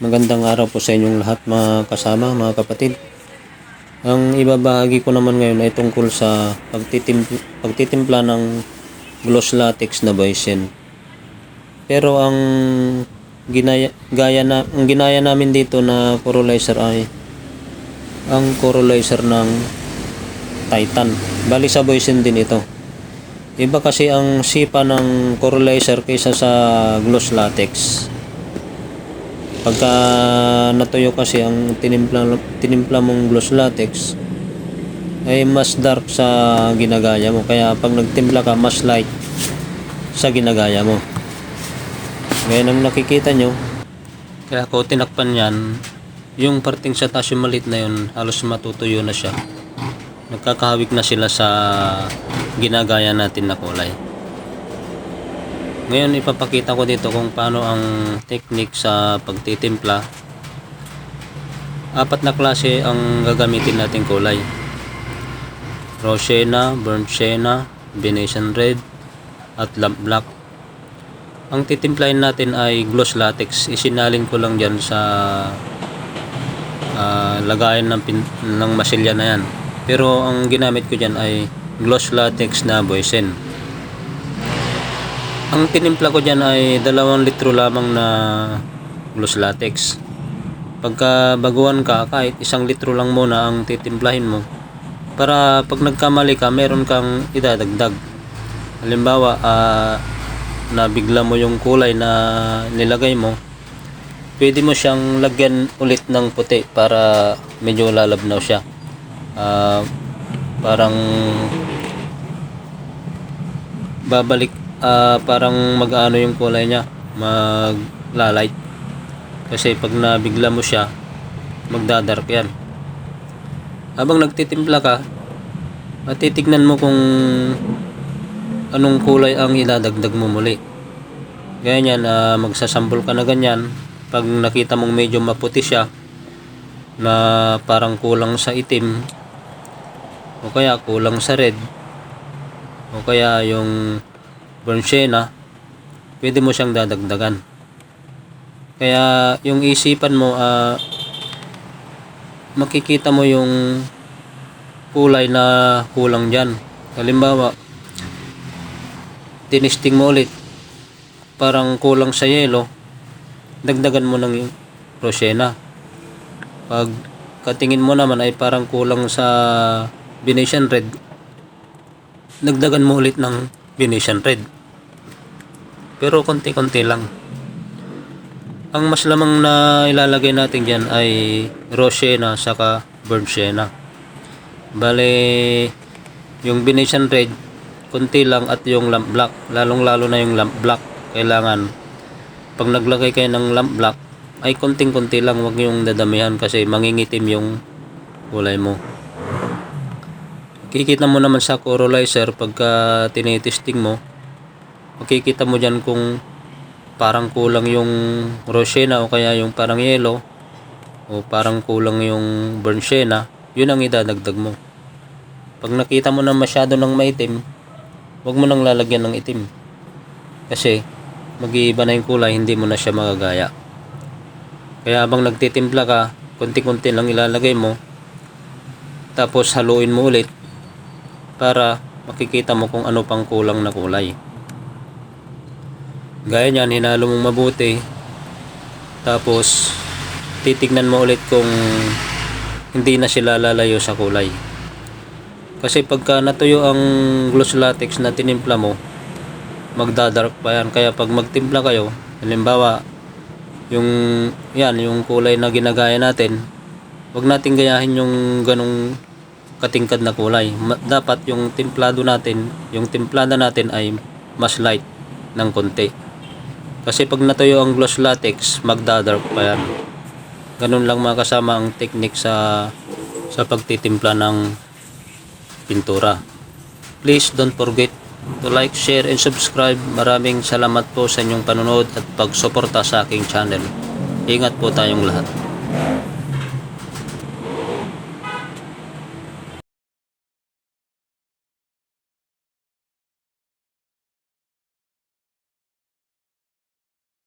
Magandang araw po sa inyong lahat mga kasama, mga kapatid. Ang ibabahagi ko naman ngayon ay tungkol sa pagtitimpla, pagtitimpla ng gloss latex na Boysen. Pero ang ginaya, gaya na, ang ginaya namin dito na corolizer ay ang corolizer ng Titan. Bali sa Boysen din ito. Iba kasi ang sipa ng corolizer kaysa sa gloss latex. Pagka natuyo kasi ang tinimpla, tinimpla mong gloss latex ay mas dark sa ginagaya mo. Kaya pag nagtimpla ka, mas light sa ginagaya mo. Ngayon ang nakikita nyo, kaya ako tinakpan yan, yung parting sa taas yung maliit na yun, halos matutuyo na siya. Nagkakahawig na sila sa ginagaya natin na kulay. Ngayon ipapakita ko dito kung paano ang technique sa pagtitimpla. Apat na klase ang gagamitin nating kulay. Rosena, burnt sienna, Venetian red, at lamp black. Ang titimplahin natin ay gloss latex. Isinalin ko lang dyan sa ah, lagayan ng, ng masilya na yan. Pero ang ginamit ko dyan ay gloss latex na boysen. Ang tinimpla ko dyan ay dalawang litro lamang na gloss latex. Pagka baguhan ka, kahit isang litro lang muna ang titimplahin mo. Para pag nagkamali ka, meron kang idadagdag. Halimbawa, ah, nabigla mo yung kulay na nilagay mo, pwede mo siyang lagyan ulit ng puti para medyo lalabnaw siya. Ah, parang babalik ah, parang mag-ano yung kulay niya maglalight kasi pag nabigla mo siya magdadark yan. Habang nagtitimpla ka matitignan mo kung anong kulay ang iladagdag mo muli. Ganyan ah, magsasambol ka na ganyan pag nakita mong medyo maputi siya na parang kulang sa itim o kaya kulang sa red o kaya yung sienna, pwede mo siyang dadagdagan. Kaya yung isipan mo, ah, makikita mo yung kulay na kulang dyan. Halimbawa, tinisting mo ulit, parang kulang sa yelo, dagdagan mo ng rosena. Pag katingin mo naman ay parang kulang sa Venetian red, nagdagan mo ulit ng Venetian red. Pero konti-konti lang. Ang mas lamang na ilalagay natin dyan ay Rosena saka Burnt Sienna. Bale, yung Venetian red, konti lang at yung lamp black. Lalong lalo na yung lamp black. Kailangan, pag naglagay kayo ng lamp black, ay konting-konti lang, wag yung dadamihan kasi mangingitim yung kulay mo. Kikita mo naman sa corolizer pagka tinitesting mo, makikita mo dyan kung parang kulang yung rosena o kaya yung parang yellow o parang kulang yung burnt sienna, yun ang idadagdag mo. Pag nakita mo na masyado ng maitim, huwag mo nang lalagyan ng itim. Kasi mag-iiba na yung kulay, hindi mo na siya magagaya. Kaya habang nagtitimpla ka, konti-konti lang ilalagay mo, tapos haluin mo ulit para makikita mo kung ano pang kulang na kulay. Gaya niyan, hinalo mong mabuti. Tapos, titignan mo ulit kung hindi na sila lalayo sa kulay. Kasi pagka natuyo ang gloss latex na tinimpla mo, magdadark pa yan. Kaya pag magtimpla kayo, halimbawa, yung, yan, yung kulay na ginagaya natin, wag natin gayahin yung ganong katingkad na kulay. Dapat yung templado natin, yung templada natin ay mas light ng konti. Kasi pag natuyo ang gloss latex, magdadark pa yan. Ganun lang mga kasama ang technique sa sa pagtitimpla ng pintura. Please don't forget to like, share, and subscribe. Maraming salamat po sa inyong panonood at pagsuporta sa aking channel. Ingat po tayong lahat.